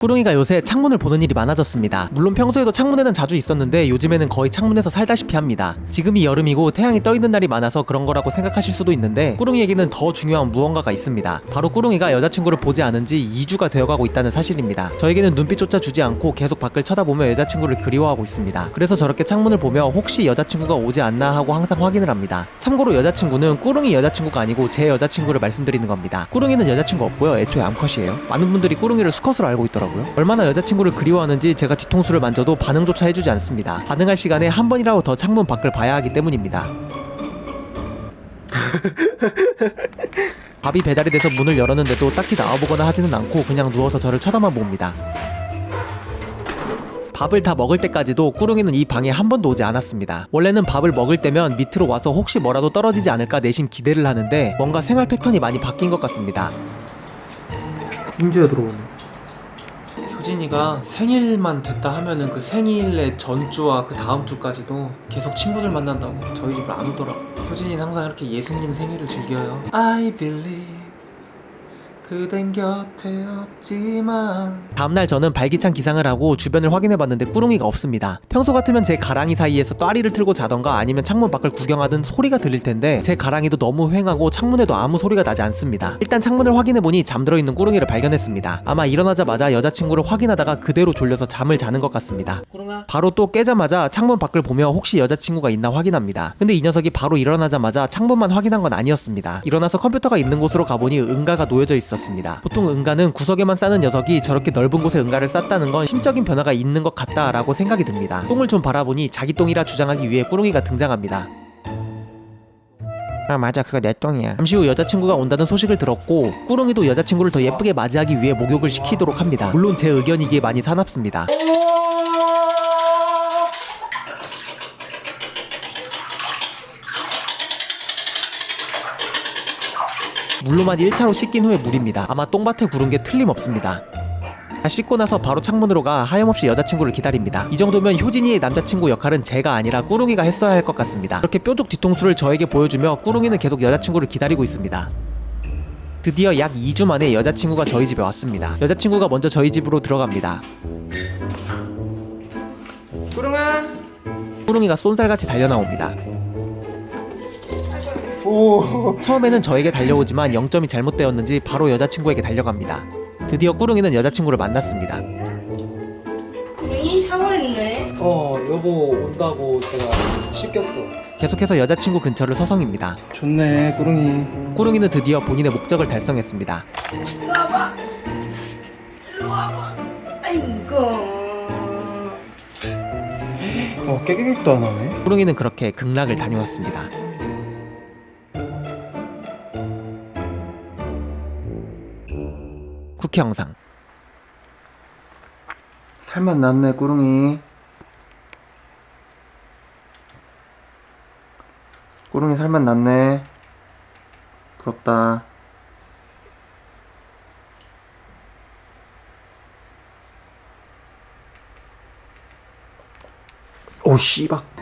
꾸릉이가 요새 창문을 보는 일이 많아졌습니다. 물론 평소에도 창문에는 자주 있었는데 요즘에는 거의 창문에서 살다시피 합니다. 지금이 여름이고 태양이 떠 있는 날이 많아서 그런 거라고 생각하실 수도 있는데 꾸릉이에게는 더 중요한 무언가가 있습니다. 바로 꾸릉이가 여자친구를 보지 않은 지 2주가 되어가고 있다는 사실입니다. 저에게는 눈빛조차 주지 않고 계속 밖을 쳐다보며 여자친구를 그리워하고 있습니다. 그래서 저렇게 창문을 보며 혹시 여자친구가 오지 않나 하고 항상 확인을 합니다. 참고로 여자친구는 꾸릉이 여자친구가 아니고 제 여자친구를 말씀드리는 겁니다. 꾸릉이는 여자친구 없고요. 애초에 암컷이에요. 많은 분들이 꾸릉이를 수컷으로 알고 있더라고요. 얼마나 여자친구를 그리워하는지 제가 뒤통수를 만져도 반응조차 해주지 않습니다. 반응할 시간에 한 번이라도 더 창문 밖을 봐야 하기 때문입니다. 밥이 배달이 돼서 문을 열었는데도 딱히 나와보거나 하지는 않고 그냥 누워서 저를 쳐다만 봅니다. 밥을 다 먹을 때까지도 꾸릉이는 이 방에 한 번도 오지 않았습니다. 원래는 밥을 먹을 때면 밑으로 와서 혹시 뭐라도 떨어지지 않을까 내심 기대를 하는데 뭔가 생활 패턴이 많이 바뀐 것 같습니다. 민주야 들어오네. 효진이가 생일만 됐다 하면은 그 생일의 전주와 그 다음 주까지도 계속 친구들 만난다고 저희 집을 안 오더라고. 효진이는 항상 이렇게 예수님 생일을 즐겨요. I believe 그댄 곁에 없지만 다음날 저는 발기찬 기상을 하고 주변을 확인해봤는데 꾸릉이가 없습니다. 평소 같으면 제 가랑이 사이에서 또아리를 틀고 자던가 아니면 창문 밖을 구경하든 소리가 들릴 텐데 제 가랑이도 너무 휑하고 창문에도 아무 소리가 나지 않습니다. 일단 창문을 확인해보니 잠들어 있는 꾸릉이를 발견했습니다. 아마 일어나자마자 여자친구를 확인하다가 그대로 졸려서 잠을 자는 것 같습니다. 꾸릉아 바로 또 깨자마자 창문 밖을 보며 혹시 여자친구가 있나 확인합니다. 근데 이 녀석이 바로 일어나자마자 창문만 확인한 건 아니었습니다. 일어나서 컴퓨터가 있는 곳으로 가보니 응가가 놓여져 있었 습니다. 보통 응가는 구석에만 싸는 녀석이 저렇게 넓은 곳에 응가를 쌌다는 건 심적인 변화가 있는 것 같다라고 생각이 듭니다. 똥을 좀 바라보니 자기 똥이라 주장하기 위해 꾸릉이가 등장합니다. 아 맞아 그거 내 똥이야. 잠시 후 여자친구가 온다는 소식을 들었고 꾸릉이도 여자친구를 더 예쁘게 맞이하기 위해 목욕을 시키도록 합니다. 물론 제 의견이기에 많이 사납습니다. 물로만 1차로 씻긴 후에 물입니다. 아마 똥밭에 구른 게 틀림없습니다. 다 씻고 나서 바로 창문으로 가 하염없이 여자친구를 기다립니다. 이 정도면 효진이의 남자친구 역할은 제가 아니라 꾸릉이가 했어야 할 것 같습니다. 그렇게 뾰족 뒤통수를 저에게 보여주며 꾸릉이는 계속 여자친구를 기다리고 있습니다. 드디어 약 2주 만에 여자친구가 저희 집에 왔습니다. 여자친구가 먼저 저희 집으로 들어갑니다. 꾸릉아. 꾸릉이가 쏜살같이 달려나옵니다. 오. 처음에는 저에게 달려오지만 0점이 잘못되었는지 바로 여자친구에게 달려갑니다. 드디어 꾸릉이는 여자친구를 만났습니다. 이 샤워했네. 어 여보 온다고 제가 씻겼어. 계속해서 여자친구 근처를 서성입니다. 좋네 꾸릉이. 꾸릉이는 드디어 본인의 목적을 달성했습니다. 일로 와봐. 일로 와봐. 아이고. 어 깨끗도 안 하네. 꾸릉이는 그렇게 극락을 다녀왔습니다. 쿠키 영상 살만 났네 꾸릉이. 꾸릉이 살만 났네. 부럽다. 오 씨박.